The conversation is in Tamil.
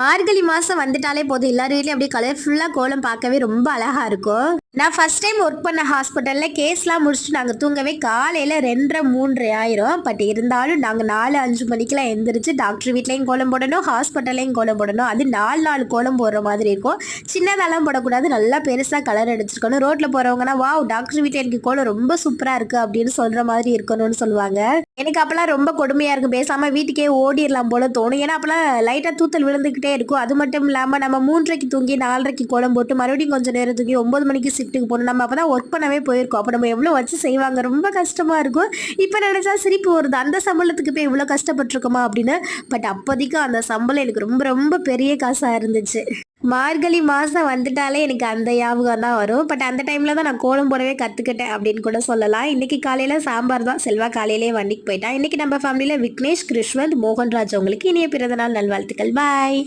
மார்கழி மாதம் வந்துட்டாலே போதும். எல்லார் வீட்லையும் அப்படியே கலர்ஃபுல்லாக கோலம் பார்க்கவே ரொம்ப அழகாக இருக்கும். நான் ஃபர்ஸ்ட் டைம் ஒர்க் பண்ண ஹாஸ்பிட்டலில் கேஸ்லாம் முடிச்சுட்டு நாங்கள் தூங்கவே காலையில் ரெண்டரை மூன்றரை ஆயிரும். பட் இருந்தாலும் நாங்கள் நாலு அஞ்சு மணிக்கெலாம் எந்திரிச்சு டாக்டர் வீட்லேயும் கோலம் போடணும் ஹாஸ்பிட்டல்லையும் கோலம் போடணும். அது நாலு நாலு கோலம் போடுற மாதிரி இருக்கும். சின்னதெல்லாம் போடக்கூடாது. நல்லா பெருசாக கலர் அடிச்சிருக்கணும். ரோட்டில் போகிறவங்கன்னா வாவ் டாக்டர் வீட்டில் எனக்கு கோலம் ரொம்ப சூப்பராக இருக்குது அப்படின்னு சொல்கிற மாதிரி இருக்கணும்னு சொல்லுவாங்க. எனக்கு அப்போல்லாம் ரொம்ப கொடுமையாக இருக்கும். பேசாமல் வீட்டுக்கே ஓடிடலாம் போல தோணும். ஏன்னா அப்போல்லாம் லைட்டாக தூத்தல் விழுந்துக்கிட்டே இருக்கும். அது மட்டும் இல்லாமல் நம்ம மூன்றரைக்கு தூங்கி நாலரைக்கு கோலம் போட்டு மறுபடியும் கொஞ்சம் நேரம் தூங்கி ஒம்பது மணிக்கு ஷிஃப்ட்டுக்கு போகணும் நம்ம அப்போ தான் ஒர்க் பண்ணவே போயிருக்கோம். அப்போ நம்ம எவ்வளோ வச்சு செய்வாங்க? ரொம்ப கஷ்டமாக இருக்கும். இப்போ நினச்சா சிரிப்பு வருது. அந்த சம்பளத்துக்கு போய் இவ்வளோ கஷ்டப்பட்டுருக்கோமா அப்படின்னு? பட் அப்போதைக்கு அந்த சம்பளம் எனக்கு ரொம்ப ரொம்ப பெரிய காசாக இருந்துச்சு. மார்கழி மாதம் வந்துட்டாலே எனக்கு அந்த ஞாபகம் தான் வரும். பட் அந்த டைமில் தான் நான் கோலம் போடவே கற்றுக்கிட்டேன் அப்படின்னு கூட சொல்லலாம். இன்றைக்கி காலையில் சாம்பார் தான். செல்வா காலையிலே வண்டிக்கு போயிட்டான் இன்றைக்கி நம்ம ஃபேமிலியில் விக்னேஷ் கிருஷ்வந்த் மோகன்ராஜ் அவங்களுக்கு இனிய பிறந்தநாள் நல்வாழ்த்துக்கள். பாய்